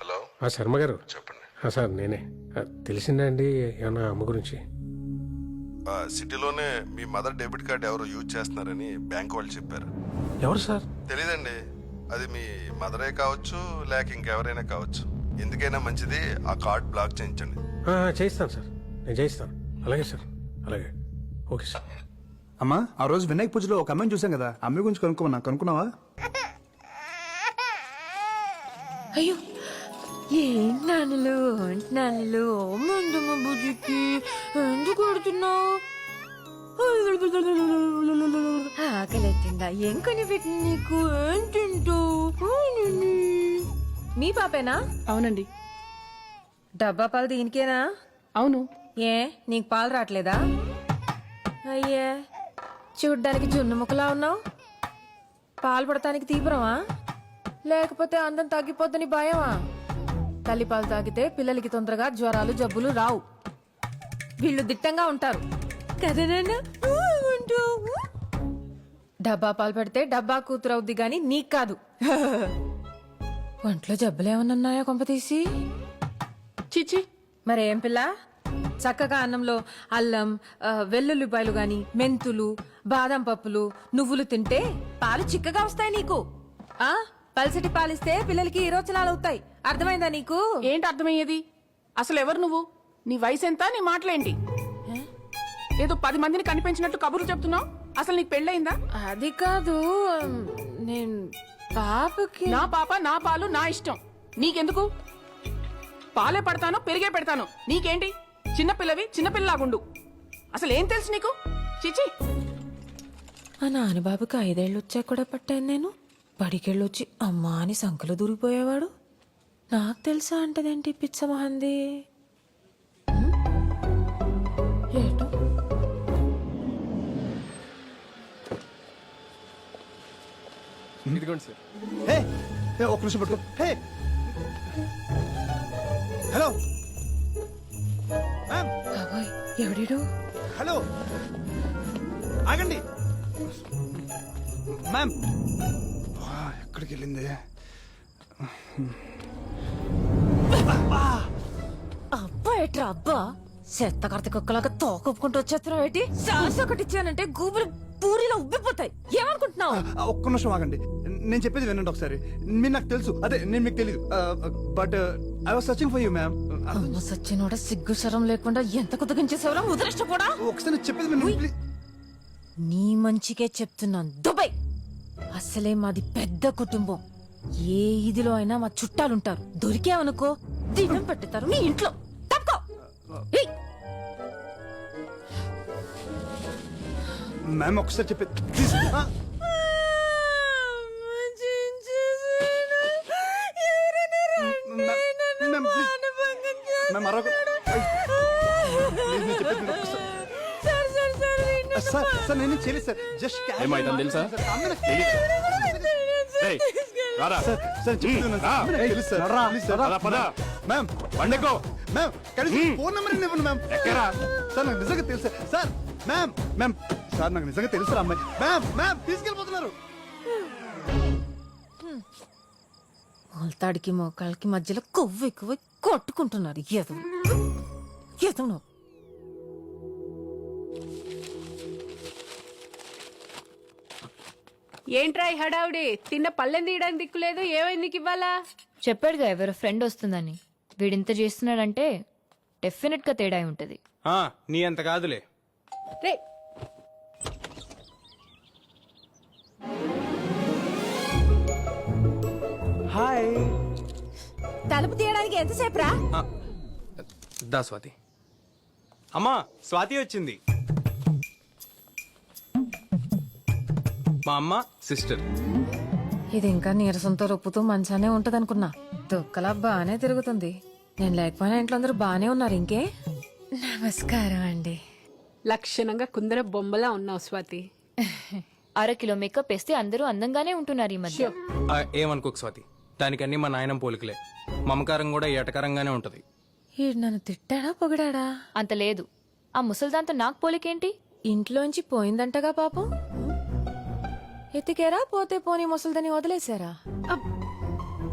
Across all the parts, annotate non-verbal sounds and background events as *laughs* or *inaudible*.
Hello? ఆ శర్మ గారు. చెప్పండి. ఆ, సార్ నేనే. ఆ, తెలిసిందా అండి ఏమన్నా అమ్మ గురించి? ఆ, సిటీలోనే మీ మదర్ డెబిట్ కార్డ్ ఎవరు యూజ్ చేస్తున్నారని బ్యాంక్ వాళ్ళు చెప్పారు. ఎవరు సార్? తెలీదండి. అది మీ మదరే కావచ్చు లేక ఇంకెవరైనా కావచ్చు. ఎందుకైనా మంచిది ఆ కార్డ్ బ్లాక్ చేయించండి. ఆ, చేయిస్తాను సార్. నేను చేయిస్తాను. అలాగే సార్. అలాగే. Okay sir. అమ్మా ఆ రోజు వినాయక పూజలో ఒక అమ్మాయిని చూసాం కదా ఆ అమ్మాయి గురించి కనుక్కోమన్నా కనుక్కున్నావా? అయ్యో ఏంటి నాన్నలు ఏంటి నాన్నలు మందమ్మ బుజ్జికి ఎందుకు కొడుతున్నావు? ఆకలి ఎత్తిందా ఏం కొని పెట్టింది నీకు? ఏం తింటావు? మీ పాపేనా? అవునండి. డబ్బా పాలు దీనికేనా? అవును. ఏ నీకు పాలు రావట్లేదా? అయ్యే చూడ్డానికి జున్ను ముక్కలా ఉన్నావు? పాలు పడటానికి తీవ్రమా? లేకపోతే అందం తగ్గిపోద్దని భయమా? తల్లి పాలు తాగితే పిల్లలకి తొందరగా జ్వరాలు జబ్బులు రావు. వీళ్ళు దిట్టంగా ఉంటారు. డబ్బా పాలు పెడితే డబ్బా కూతురు అవుద్ది గాని నీకు కాదు. ఒంట్లో జబ్బులు ఉన్నాయా కొంపతీసి చిచి. మరేం పిల్ల? చక్కగా అన్నంలో అల్లం ఆ, వెల్లుల్లిపాయలు గాని మెంతులు బాదం పప్పులు నువ్వులు తింటే పాలు చిక్కగా వస్తాయి నీకు. ఆ? పల్సటి పాలిస్తే పిల్లలకి ఈరోచనాలు అవుతాయి. అర్థమైందా నీకు? ఏంటి అర్థమయ్యేది? అసలు ఎవరు నువ్వు? నీ వయసు ఎంత నీ మాటలేంటి? ఏదో పది మందిని కనిపించినట్టు కబుర్లు చెప్తున్నావు? అసలు నీకు పెళ్ళయిందా? అది కాదు నేను పాపకి నా పాప నా పాలు నా ఇష్టం. నీకెందుకు? పాలే పడతాను పెరిగే పెడతాను. నీకేంటి? చిన్నపిల్లవి చిన్నపిల్లలాగుండు అసలు ఏం తెలుసు నీకు? చిచి ఆ నాని బాబుకి ఐదేళ్ళు వచ్చా కూడా పట్టాను నేను. బడికెళ్ళొచ్చి అమ్మా అని సంకలు దూరిపోయేవాడు? నాకు తెలుసా అంటదేంటి పిచ్చ మహంది? హే హే ఒక నిమిషం పట్టుకో. హే! హలో. మ్యామ్. బాబోయ్ ఎవడీడు? హలో. ఆగండి. మ్యామ్. ఎక్కడికి వెళ్ళింది అబ్బా ఎట్రా అబ్బా? చెత్త కడత కుక్కలాగా తోకొప్పుకుంటూ వచ్చేస్తున్నావు ఏంటి? సాస్ ఒకటి ఇచ్చానంటే గూబులు పూరిలో ఉబ్బిపోతాయి. ఏమనుకుంటున్నావు? ఒక్క నిమిషం ఆగండి. నేను చెప్పేది వినండి ఒకసారి. మీరు నాకు తెలుసు. అదే నేను మీకు తెలియదు but I was searching for you ma'am సచ్చినోడ సిగ్గు శరం లేకుండా ఎంత కుదగించేసేవరా ముదరష్టపోడా ఒకసారి చెప్పేది నీ మంచికే చెప్తున్నాను. దుబాయ్! అసలే మాది పెద్ద కుటుంబం. ఏ ఇదిలో అయినా మా చుట్టాలుంటారు. దొరికావనుకో దినం పెట్టుతారు మీ ఇంట్లో. తప్పుకో! ఏయ్, మ్యామ్ ఒకసారి చెప్పేది సార్ నేను జస్ట్ ఏమైందని తెలుసా? ఏయ్, రారా. సార్ సార్ చెప్పేది వినండి. రా. నాకు తెలుసు సార్. Please sir. పద, పద. మ్యామ్ బండెక్కో. మ్యామ్ కనీసం ఫోన్ నెంబర్ ఇవ్వండి మ్యామ్ ఎక్కరా? సార్ నాకు నిజంగా తెలుసు సార్. మ్యామ్ మ్యామ్ సార్ నాకు నిజంగా తెలుసు రా అమ్మాయి. Ma'am ma'am తీసుకెళ్ళిపోతున్నారు. మొలతాడికి మోకాళ్ళకి మధ్యలో కొవ్వు ఎక్కువ కొట్టుకుంటున్నారు ఎదవు ఎదవు ఏంట్రా ఈ హడావుడి? తిన్న పళ్ళెం తీయడానికి దిక్కులేదు ఏమైంది నీకు ఇవ్వాలా చెప్పాడుగా ఎవరో ఫ్రెండ్ వస్తుందని. వీడింత చేస్తున్నాడంటే డెఫినెట్గా తేడా అయి ఉంటది. ఆ, నీ అంత కాదులే. రే! హాయ్. తలుపు తీయడానికి ఎంతసేపు రా దా స్వాతి. అమ్మా స్వాతి వచ్చింది. మా అమ్మ సిస్టర్. ఇది ఇంకా నీరసంతో రొప్పుతూ మంచానే ఉంటదనుకున్నా. దుక్కలా బానే తిరుగుతుంది. నేను లేకపోయినా ఇంట్లో అందరూ బానే ఉన్నారు ఇంకే? నమస్కారం అండి. లక్షణంగా కుందర బొమ్మలా ఉన్నావు స్వాతి. *laughs* అర కిలో మేకప్ వేస్తే అందరూ అందంగానే ఉంటున్నారు ఈ మధ్య. ఆ, ఏమనుకోకు స్వాతి. దానికన్నీ మా నాయనం పోలికలే. మమకారం కూడా ఏటకరంగానే ఉంటది. ఈడు నన్ను తిట్టాడా పొగిడాడా? అంత లేదు. ఆ ముసల్దాంతో నాకు పోలికేంటి? ఇంట్లోంచి పోయిందంటగా పాపం. ఎతికేరా పోతే పోనీ ముసలిదని వదిలేశారా?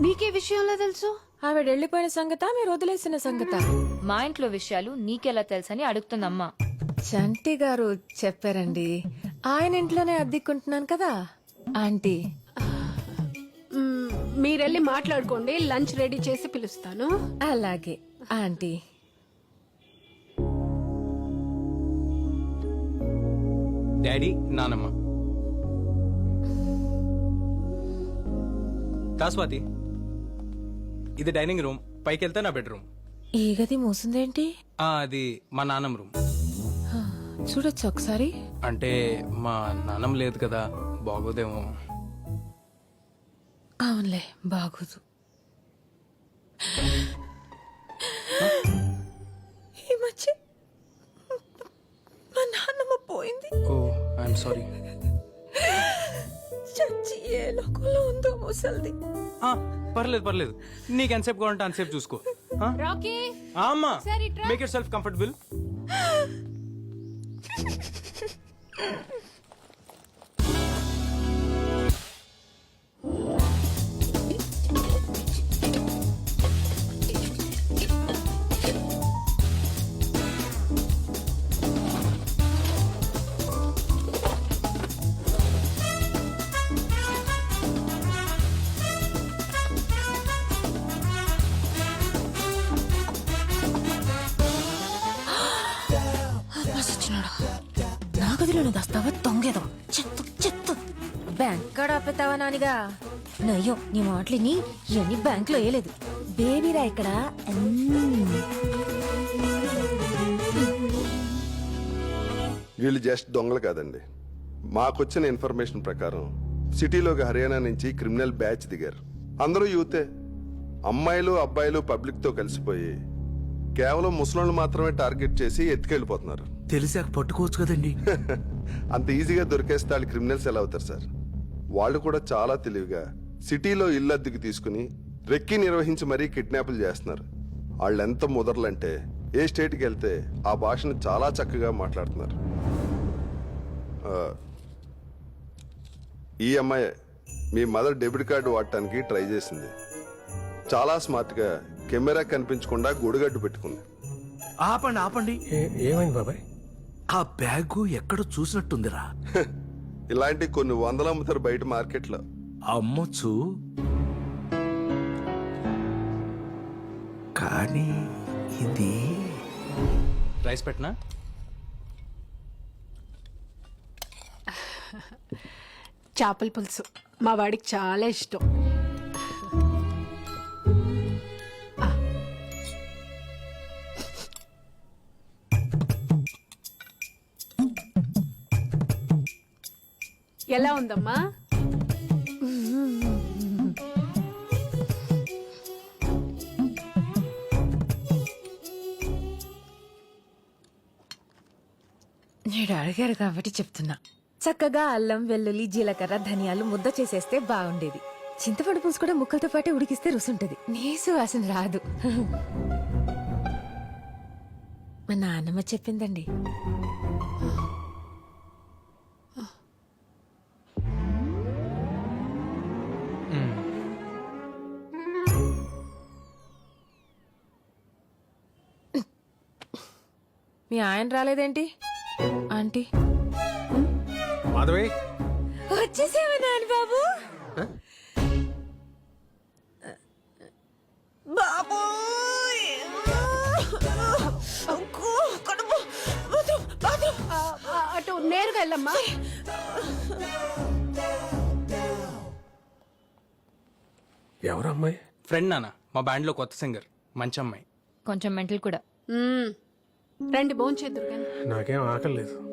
నీకే విషయంలో తెలుసు? ఆవిడ వెళ్ళిపోయిన సంగత మీరు వదిలేసిన సంగత? మా ఇంట్లో విషయాలు నీకెలా తెలుసని అడుగుతుందమ్మా. చంటి గారు చెప్పారండి. ఆయన ఇంట్లోనే అద్దెకుంటున్నాను కదా? ఆంటీ. మీరెళ్ళి మాట్లాడుకోండి లంచ్ రెడీ చేసి పిలుస్తాను. అలాగే ఆంటీ. డాడీ నానమ్మ. కాస్వాతి ఇది డైనింగ్ రూమ్. పైకి వెళ్తే నా బెడ్రూమ్. ఈ గది మూసిందేంటి? ఆ, అది మా నాన్నమ్మ రూమ్. చూడొచ్చు ఒకసారి? అంటే మా నాన్నమ్మ లేదు కదా బాగోదేమో. అవునులే బాగోదు. ఈ మధ్య మా నాన్నమ్మ పోయింది. Oh I'm sorry. చచ్చి ఏ లోకంలో ఉందో ముసల్ది పర్లేదు పర్లేదు. నీకు ఎంతసేపు కావాలంటే అంతసేపు చూసుకో. ఆ? రాకీ. ఆ, అమ్మా. మేక్ యూర్ సెల్ఫ్ కంఫర్టబుల్ గదిలోనే దాస్తావా? దొంగేదో. చెత్త చెత్త. బ్యాంక్ ఆపేతావా నానిగా నయ్యో నీ మాటలిని ఇవన్నీ బ్యాంక్లో వేయలేదు. బేబీరా ఇక్కడ. వీళ్ళు జస్ట్ దొంగలు కాదండి. మాకొచ్చిన ఇన్ఫర్మేషన్ ప్రకారం సిటీలోకి హర్యానా నుంచి క్రిమినల్ బ్యాచ్ దిగారు. అందరూ యూతే. అమ్మాయిలు అబ్బాయిలు పబ్లిక్తో కలిసిపోయి కేవలం ముసలోళ్ళు మాత్రమే టార్గెట్ చేసి ఎత్తుకెళ్ళిపోతున్నారు. తెలిసాక పట్టుకోవచ్చు కదండి. *laughs* అంత ఈజీగా దొరికేస్తే వాళ్ళు క్రిమినల్స్ ఎలా అవుతారు సార్? వాళ్ళు కూడా చాలా తెలివిగా సిటీలో ఇల్లు అద్దెకి తీసుకుని రెక్కి నిర్వహించి మరీ కిడ్నాపులు చేస్తున్నారు. వాళ్ళు ఎంత ముదరలంటే ఏ స్టేట్కి వెళ్తే ఆ భాషను చాలా చక్కగా మాట్లాడుతున్నారు. ఆ, ఈ అమ్మాయి మీ మదర్ డెబిట్ కార్డు వాడటానికి ట్రై చేసింది. చాలా స్మార్ట్గా కెమెరా కనిపించకుండా గొడుగడ్డు పెట్టుకుంది. ఆపండి ఆపండి. ఏ- ఏమైంది బాబాయ్? ఆ బ్యాగు ఎక్కడ చూసినట్టుందిరా? *laughs* ఇలాంటి కొన్ని వందలు అమ్ముతారు బయట మార్కెట్లో. అమ్మొచ్చు. కానీ ఇది రైస్ పెట్టనా? *laughs* చేపల పులుసు. మా వాడికి చాలా ఇష్టం. ఎలా ఉందమ్మా? నేను అడిగారు కాబట్టి చెప్తున్నా. చక్కగా అల్లం వెల్లుల్లి జీలకర్ర ధనియాలు ముద్ద చేసేస్తే బాగుండేది. చింతపండు పులుసు కూడా ముక్కలతో పాటే ఉడికిస్తే రుసుంటది. నీసు వాసన రాదు. మా నాన్నమ్మ చెప్పిందండి. మీ ఆయన రాలేదేంటి? ఆంటీ. మాధవి? వచ్చేసేవా నాన్న బాబు? బాబు అటు నేరుగా వెళ్ళమ్మా. ఎవరు అమ్మాయి ఫ్రెండ్ నాన్న మా బ్యాండ్లో కొత్త సింగర్ మంచి అమ్మాయి కొంచెం మెంటల్ కూడా. రండి భోంచేద్దురు కానీ. నాకేం ఆకలి లేదు.